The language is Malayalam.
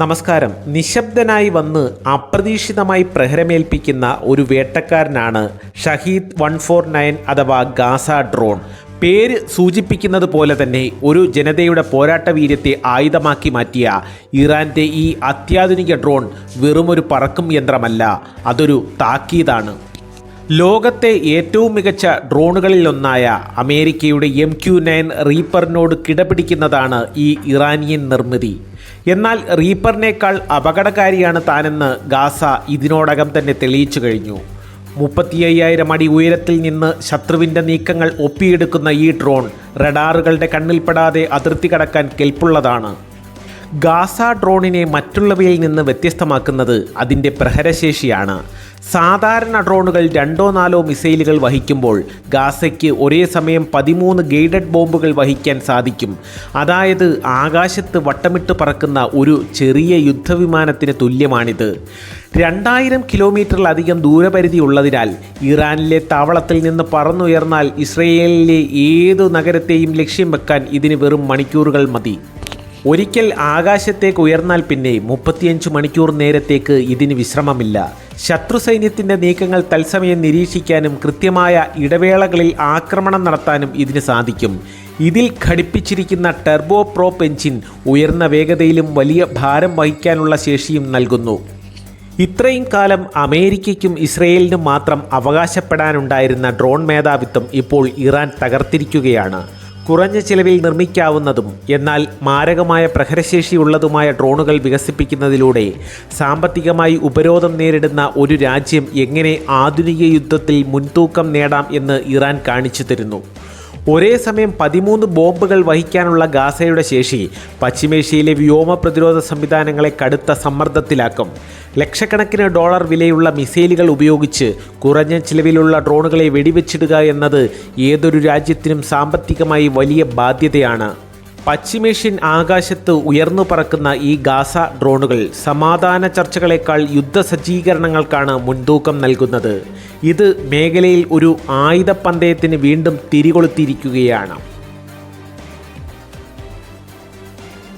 നമസ്കാരം. നിശബ്ദനായി വന്ന് അപ്രതീക്ഷിതമായി പ്രഹരമേൽപ്പിക്കുന്ന ഒരു വേട്ടക്കാരനാണ് ഷഹീദ് വൺ ഫോർ നയൻ അഥവാ ഗാസ ഡ്രോൺ. പേര് സൂചിപ്പിക്കുന്നത് പോലെ തന്നെ ഒരു ജനതയുടെ പോരാട്ട വീര്യത്തെ ആയുധമാക്കി മാറ്റിയ ഇറാന്റെ ഈ അത്യാധുനിക ഡ്രോൺ വെറുമൊരു പറക്കും യന്ത്രമല്ല അതൊരു താക്കീതാണ്. ലോകത്തെ ഏറ്റവും മികച്ച ഡ്രോണുകളിലൊന്നായ അമേരിക്കയുടെ എം ക്യു നയൻ റീപ്പറിനോട് കിടപിടിക്കുന്നതാണ് ഈ ഇറാനിയൻ നിർമ്മിതി. എന്നാൽ റീപ്പറിനേക്കാൾ അപകടകാരിയാണ് താനെന്ന് ഗാസ ഇതിനോടകം തന്നെ തെളിയിച്ചു കഴിഞ്ഞു. മുപ്പത്തി അയ്യായിരം അടി ഉയരത്തിൽ നിന്ന് ശത്രുവിന്റെ നീക്കങ്ങൾ ഒപ്പിയെടുക്കുന്ന ഈ ഡ്രോൺ റഡാറുകളുടെ കണ്ണിൽപ്പെടാതെ അതിർത്തി കടക്കാൻ കെൽപ്പുള്ളതാണ്. ഗാസ ഡ്രോണിനെ മറ്റുള്ളവയിൽ നിന്ന് വ്യത്യസ്തമാക്കുന്നത് അതിന്റെ പ്രഹരശേഷിയാണ്. സാധാരണ ഡ്രോണുകൾ രണ്ടോ നാലോ മിസൈലുകൾ വഹിക്കുമ്പോൾ ഗാസയ്ക്ക് ഒരേ സമയം പതിമൂന്ന് ഗൈഡഡ് ബോംബുകൾ വഹിക്കാൻ സാധിക്കും. അതായത് ആകാശത്ത് വട്ടമിട്ട് പറക്കുന്ന ഒരു ചെറിയ യുദ്ധവിമാനത്തിന് തുല്യമാണിത്. രണ്ടായിരം കിലോമീറ്ററിലധികം ദൂരപരിധി ഉള്ളതിനാൽ ഇറാനിലെ താവളത്തിൽ നിന്ന് പറന്നുയർന്നാൽ ഇസ്രയേലിലെ ഏതു നഗരത്തെയും ലക്ഷ്യം വെക്കാൻ ഇതിന് വെറും മണിക്കൂറുകൾ മതി. ഒരിക്കൽ ആകാശത്തേക്ക് ഉയർന്നാൽ പിന്നെ മുപ്പത്തിയഞ്ച് മണിക്കൂർ നേരത്തേക്ക് ഇതിന് വിശ്രമമില്ല. ശത്രു സൈന്യത്തിന്റെ നീക്കങ്ങൾ തത്സമയം നിരീക്ഷിക്കാനും കൃത്യമായ ഇടവേളകളിൽ ആക്രമണം നടത്താനും ഇതിന് സാധിക്കും. ഇതിൽ ഘടിപ്പിച്ചിരിക്കുന്ന ടെർബോ പ്രോപ്പ് എഞ്ചിൻ ഉയർന്ന വേഗതയിലും വലിയ ഭാരം വഹിക്കാനുള്ള ശേഷിയും നൽകുന്നു. ഇത്രയും കാലം അമേരിക്കയ്ക്കും ഇസ്രയേലിനും മാത്രം അവകാശപ്പെടാനുണ്ടായിരുന്ന ഡ്രോൺ മേധാവിത്വം ഇപ്പോൾ ഇറാൻ തകർത്തിരിക്കുകയാണ്. കുറഞ്ഞ ചിലവിൽ നിർമ്മിക്കാവുന്നതും എന്നാൽ മാരകമായ പ്രഹരശേഷിയുള്ളതുമായ ഡ്രോണുകൾ വികസിപ്പിക്കുന്നതിലൂടെ സാമ്പത്തികമായി ഉപരോധം നേരിടുന്ന ഒരു രാജ്യം എങ്ങനെ ആധുനിക യുദ്ധത്തിൽ മുൻതൂക്കം നേടാം എന്ന് ഇറാൻ കാണിച്ചു തരുന്നു. ഒരേ സമയം പതിമൂന്ന് ബോംബുകൾ വഹിക്കാനുള്ള ഗാസയുടെ ശേഷി പശ്ചിമേഷ്യയിലെ വ്യോമ പ്രതിരോധ സംവിധാനങ്ങളെ കടുത്ത സമ്മർദ്ദത്തിലാക്കും. ലക്ഷക്കണക്കിന് ഡോളർ വിലയുള്ള മിസൈലുകൾ ഉപയോഗിച്ച് കുറഞ്ഞ ചിലവിലുള്ള ഡ്രോണുകളെ വെടിവെച്ചിടുക എന്നത് ഏതൊരു രാജ്യത്തിനും സാമ്പത്തികമായി വലിയ ബാധ്യതയാണ്. പശ്ചിമേഷ്യൻ ആകാശത്ത് ഉയർന്നു പറക്കുന്ന ഈ ഗാസ ഡ്രോണുകൾ സമാധാന ചർച്ചകളെക്കാൾ യുദ്ധസജ്ജീകരണങ്ങൾക്കാണ് മുൻതൂക്കം നൽകുന്നത്. ഇത് മേഖലയിൽ ഒരു ആയുധ പന്തയത്തിന് വീണ്ടും തിരികൊളുത്തിയിരിക്കുകയാണ്.